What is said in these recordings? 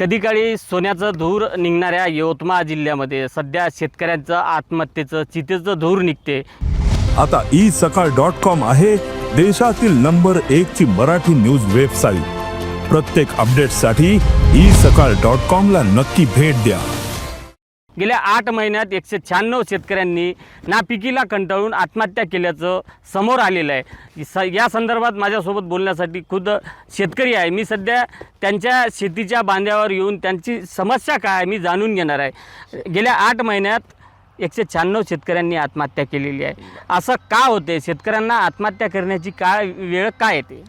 कधी काळी सोन्याचं धूर निघणाऱ्या यवतमाळ जिल्ह्यामध्ये सध्या शेतकऱ्यांचं आत्महत्येचं चितेचं धूर निघते. आता ई सकाळ डॉट कॉम आहे देशातील नंबर एक ची मराठी न्यूज वेबसाईट. प्रत्येक अपडेटसाठी ई सकाळ डॉट कॉम ला नक्की भेट द्या. गेल्या आठ महिन्यात एकशे शहाण्णव शेतकऱ्यांनी नापिकीला कंटाळून आत्महत्या केल्याचं समोर आलेलं आहे. स या संदर्भात माझ्यासोबत बोलण्यासाठी खुद शेतकरी आहे. मी सध्या त्यांच्या शेतीच्या बांध्यावर येऊन त्यांची समस्या काय आहे मी जाणून घेणार आहे. गेल्या आठ महिन्यात एकशे शहाण्णव शेतकऱ्यांनी आत्महत्या केलेली आहे. असं का होते शेतकऱ्यांना आत्महत्या करण्याची काय वेळ काय येते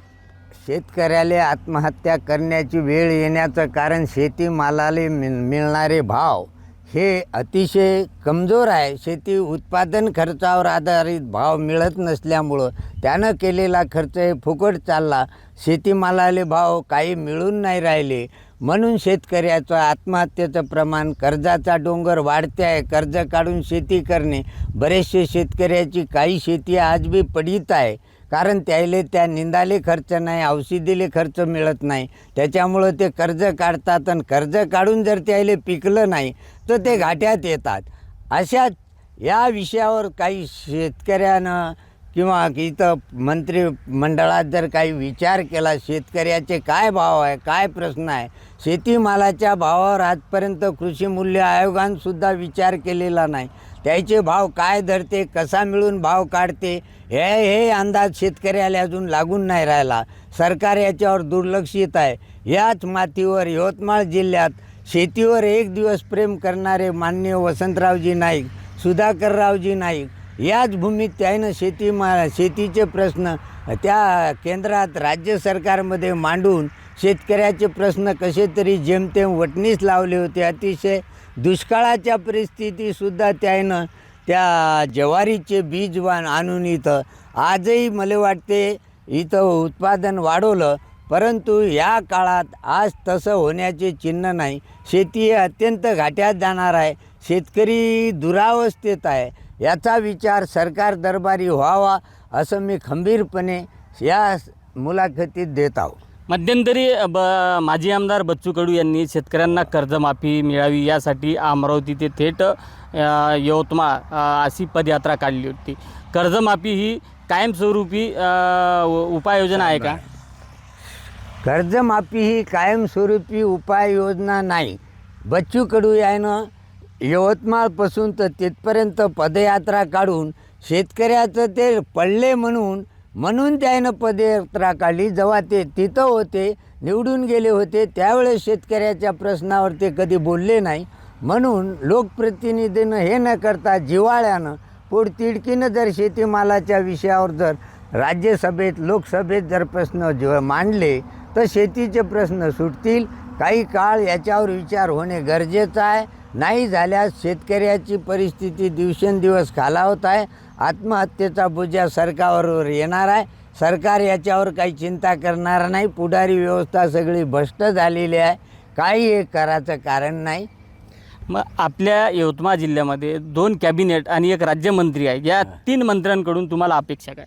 शेतकऱ्याला आत्महत्या करण्याची वेळ येण्याचं कारण शेतीमालाला मिळणारे भाव. हे अतिशय कमजोर आहे. शेती उत्पादन खर्चावर आधारित भाव मिळत नसल्यामुळं त्यानं केलेला खर्च हे फुकट चालला. शेतीमालाले भाव काही मिळून नाही राहिले. म्हणून शेतकऱ्याचं आत्महत्येचं प्रमाण कर्जाचा डोंगर वाढते आहे कर्ज काढून शेती करणे. बरेचसे शेतकऱ्याची काही शेती आज बी पडीत आहे. कारण त्याले त्या निंदाले खर्च नाही औषधीले खर्च मिळत नाही. त्याच्यामुळं ते कर्ज काढतात आणि कर्ज काढून जर त्याले पिकलं नाही तर ते घाट्यात येतात. अशा या विषयावर काही शेतकऱ्यानं किंवा इथं मंत्रिमंडळात जर काही विचार केला शेतकऱ्याचे काय भाव आहे काय प्रश्न आहे? शेतीमालाच्या भावावर आजपर्यंत कृषी मूल्य आयोगानंसुद्धा विचार केलेला नाही. त्याचे भाव काय धरते कसा मिळून भाव काढते हे हे अंदाज शेतकऱ्याला अजून लागून नाही राहिला. सरकार याच्यावर दुर्लक्षित आहे. याच मातीवर यवतमाळ जिल्ह्यात शेतीवर एक दिवस प्रेम करणारे मान्य वसंतरावजी नाईक सुधाकररावजी नाईक याच भूमीत त्यानं शेती मा शेतीचे प्रश्न त्या केंद्रात राज्य सरकारमध्ये मांडून शेतकऱ्याचे प्रश्न कसे तरी जेमतेम वटणीस लावले होते. अतिशय दुष्काळाच्या परिस्थितीसुद्धा त्यानं त्या ज्वारीचे बीज वाण आणून इथं आजही मला वाटते इथं उत्पादन वाढवलं परंतु या काळात आज तसं होण्याचे चिन्ह नाही. शेती हे अत्यंत घाट्यात जाणार आहे. शेतकरी दुरावस्थेत आहे. याचा विचार सरकार दरबारी व्हावा असं मी खंबीरपणे या मुलाखतीत देत आहो. मध्यंतरी ब माजी आमदार बच्चू कडू यांनी शेतकऱ्यांना कर्जमाफी मिळावी यासाठी अमरावती ते थेट यवतमाळ अशी पदयात्रा काढली होती. कर्जमाफी ही कायमस्वरूपी उपाययोजना आहे का? कर्जमाफी ही कायमस्वरूपी उपाययोजना नाही. बच्चू कडू यानं यवतमाळपासून तर तिथपर्यंत पदयात्रा काढून शेतकऱ्याचं ते पडले म्हणून म्हणून त्यानं पदयात्रा काढली. जेव्हा ते तिथं होते निवडून गेले होते त्यावेळेस शेतकऱ्याच्या प्रश्नावर ते कधी बोलले नाही. म्हणून लोकप्रतिनिधीनं हे न करता जिवाळ्यानं पोटतिडकीनं जर शेतीमालाच्या विषयावर जर राज्यसभेत लोकसभेत जर प्रश्न ज मांडले तर शेतीचे प्रश्न सुटतील. काही काळ याच्यावर विचार होणे गरजेचं आहे. नाही झाल्यास शेतकऱ्याची परिस्थिती दिवसेंदिवस खालावत आहे. आत्महत्येचा बोजा सरकारवर येणार आहे. सरकार याच्यावर काही चिंता करणार नाही. पुढारी व्यवस्था सगळी भ्रष्ट झालेली आहे. काही हे करायचं कारण नाही. मग आपल्या यवतमाळ जिल्ह्यामध्ये दोन कॅबिनेट आणि एक राज्यमंत्री आहे. या तीन मंत्र्यांकडून तुम्हाला अपेक्षा काय?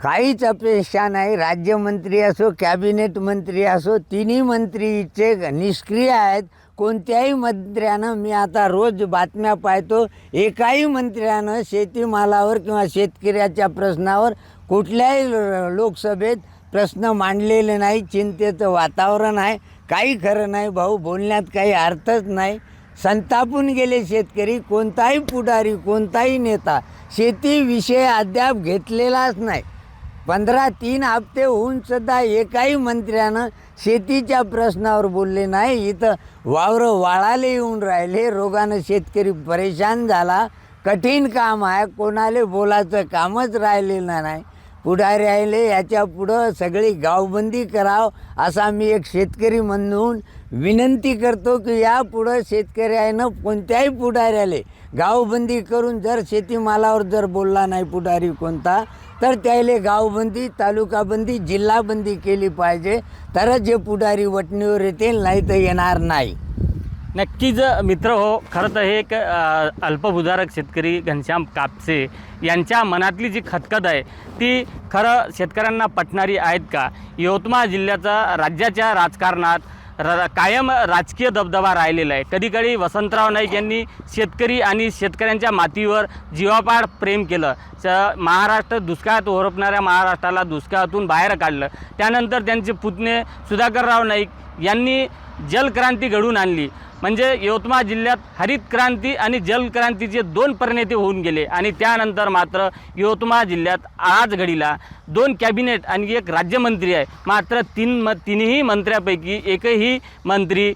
काहीच अपेक्षा नाही. राज्यमंत्री असो कॅबिनेट मंत्री असो तिन्ही मंत्रीचे निष्क्रिय आहेत. कोणत्याही मंत्र्यानं मी आता रोज बातम्या पाहतो एकाही मंत्र्यानं शेतीमालावर किंवा शेतकऱ्याच्या प्रश्नावर कुठल्याही लोकसभेत प्रश्न मांडलेले नाही चिंतेचं वातावरण आहे काही खरं नाही भाऊ बोलण्यात काही अर्थच नाही. संतापून गेले शेतकरी कोणताही पुढारी कोणताही नेता शेतीविषय अद्याप घेतलेलाच नाही. पंधरा तीन हप्ते होऊनसुद्धा एकाही मंत्र्यानं शेतीच्या प्रश्नावर बोलले नाही इथं वावरं वाळाले येऊन राहिले रोगानं शेतकरी परेशान झाला कठीण काम आहे कोणाला बोलायचं कामच राहिलेलं नाही. पुढे राहिले याच्या पुढं सगळी गावबंदी कराव असा मी एक शेतकरी म्हणून विनंती करतो की या पुढं शेतकऱ्यानं कोणत्याही पुढाऱ्याले गावबंदी करून जर शेतीमालावर जर बोलला नाही पुढारी कोणता तर त्याले गावबंदी तालुकाबंदी जिल्हाबंदी केली पाहिजे. तरच जे पुढारी वटणीवर येतील नाही तर येणार नाही. नक्कीच मित्र हो खरं तर हे एक अल्पभूधारक शेतकरी घनश्याम कापसे यांच्या मनातली जी खतखत आहे ती खरं शेतकऱ्यांना पटणारी आहेत का? यवतमाळ जिल्ह्याचा राज्याच्या राजकारणात र कायम राजकीय दबदबा राहिलेला आहे. कधीकधी वसंतराव नाईक यांनी शेतकरी आणि शेतकऱ्यांच्या मातीवर जीवापाड प्रेम केलं. च महाराष्ट्र दुष्काळात ओरपणाऱ्या महाराष्ट्राला दुष्काळातून बाहेर काढलं. त्यानंतर त्यांचे पुतणे सुधाकरराव नाईक यांनी जलक्रांती घडवून आणली. म्हणजे यवतमाळ जिल्ह्यात हरित क्रांती आणि जलक्रांतीचे दोन परिणेते होऊन गेले आणि त्यानंतर मात्र यवतमाळ जिल्ह्यात आज घडीला दोन कॅबिनेट आणि एक राज्यमंत्री आहे. मात्र तीन म तिन्ही मंत्र्यापैकी एकही मंत्री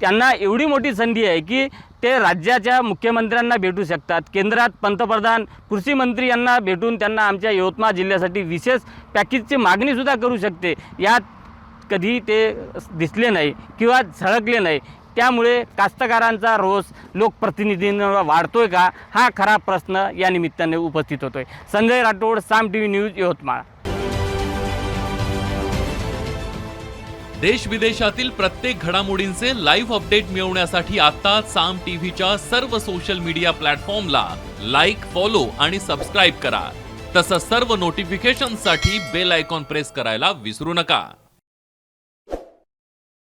त्यांना एवढी मोठी संधी आहे की ते राज्याच्या मुख्यमंत्र्यांना भेटू शकतात. केंद्रात पंतप्रधान कृषी मंत्री यांना भेटून त्यांना आमच्या यवतमाळ जिल्ह्यासाठी विशेष पॅकेजची मागणीसुद्धा करू शकते. यात कधी ते दिसले नाही किंवा झळकले नाही. त्यामुळे कास्तकारांचा रोष लोकप्रतिनिधींवर वाढतोय का? हा खरा प्रश्न या निमित्ताने उपस्थित होतोय. Sanjay Rathod Saam T V news Yavatmal. देश विदेशातील प्रत्येक घडामोडींचे लाईव्ह अपडेट मिळवण्यासाठी आता साम टीव्हीच्या सर्व सोशल मीडिया प्लॅटफॉर्मला लाईक फॉलो आणि सबस्क्राईब करा. तसंच सर्व नोटिफिकेशनसाठी बेल आयकॉन प्रेस करायला विसरू नका.